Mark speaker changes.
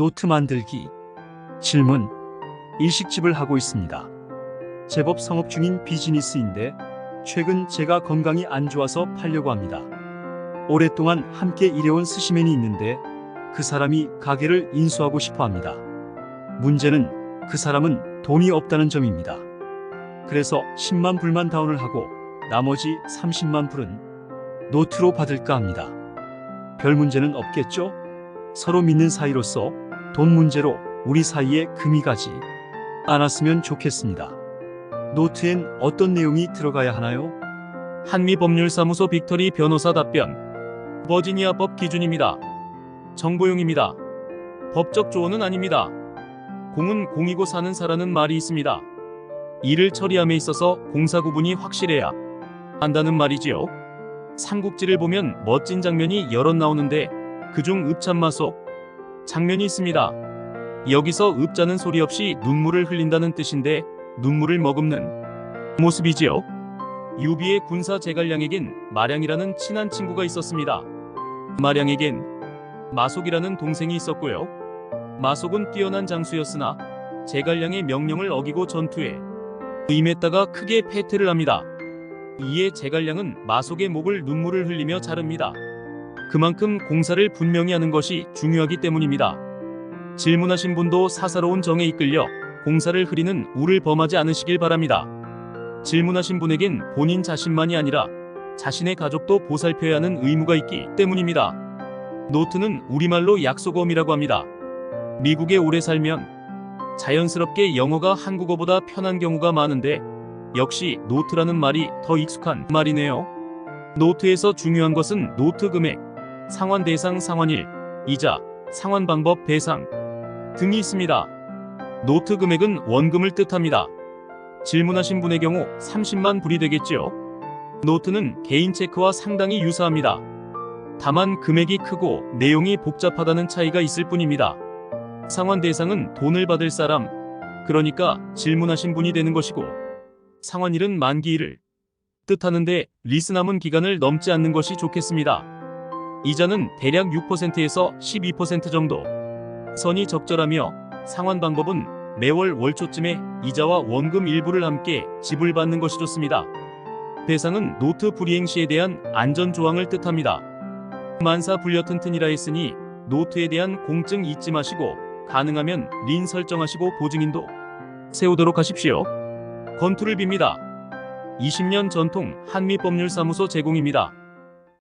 Speaker 1: 노트 만들기. 질문. 일식집을 하고 있습니다. 제법 성업 중인 비즈니스인데 최근 제가 건강이 안 좋아서 팔려고 합니다. 오랫동안 함께 일해온 스시맨이 있는데 그 사람이 가게를 인수하고 싶어 합니다. 문제는 그 사람은 돈이 없다는 점입니다. 그래서 10만 불만 다운을 하고 나머지 30만 불은 노트로 받을까 합니다. 별 문제는 없겠죠? 서로 믿는 사이로서 돈 문제로 우리 사이에 금이 가지 않았으면 좋겠습니다. 노트엔 어떤 내용이 들어가야 하나요?
Speaker 2: 한미법률사무소 빅터리 변호사 답변. 버지니아법 기준입니다. 정보용입니다. 법적 조언은 아닙니다. 공은 공이고 사는 사라는 말이 있습니다. 일을 처리함에 있어서 공사 구분이 확실해야 한다는 말이지요. 삼국지를 보면 멋진 장면이 여럿 나오는데 그중 읍참마속 장면이 있습니다. 여기서 읍자는 소리 없이 눈물을 흘린다는 뜻인데 눈물을 머금는 모습이지요. 유비의 군사 제갈량에겐 마량이라는 친한 친구가 있었습니다. 마량에겐 마속이라는 동생이 있었고요. 마속은 뛰어난 장수였으나 제갈량의 명령을 어기고 전투에 임했다가 크게 패퇴를 합니다. 이에 제갈량은 마속의 목을 눈물을 흘리며 자릅니다. 그만큼 공사를 분명히 하는 것이 중요하기 때문입니다. 질문하신 분도 사사로운 정에 이끌려 공사를 흐리는 우를 범하지 않으시길 바랍니다. 질문하신 분에겐 본인 자신만이 아니라 자신의 가족도 보살펴야 하는 의무가 있기 때문입니다. 노트는 우리말로 약속어미라고 합니다. 미국에 오래 살면 자연스럽게 영어가 한국어보다 편한 경우가 많은데 역시 노트라는 말이 더 익숙한 말이네요. 노트에서 중요한 것은 노트 금액, 상환 대상 상환일, 이자, 상환 방법 배상 등이 있습니다. 노트 금액은 원금을 뜻합니다. 질문하신 분의 경우 30만 불이 되겠지요. 노트는 개인 체크와 상당히 유사합니다. 다만 금액이 크고 내용이 복잡하다는 차이가 있을 뿐입니다. 상환 대상은 돈을 받을 사람, 그러니까 질문하신 분이 되는 것이고, 상환일은 만기일을 뜻하는데 리스 남은 기간을 넘지 않는 것이 좋겠습니다. 이자는 대략 6%에서 12% 정도. 선이 적절하며 상환 방법은 매월 월초쯤에 이자와 원금 일부를 함께 지불받는 것이 좋습니다. 배상은 노트 불이행 시에 대한 안전 조항을 뜻합니다. 만사 불려 튼튼이라 했으니 노트에 대한 공증 잊지 마시고 가능하면 린 설정하시고 보증인도 세우도록 하십시오. 건투를 빕니다. 20년 전통 한미법률사무소 제공입니다.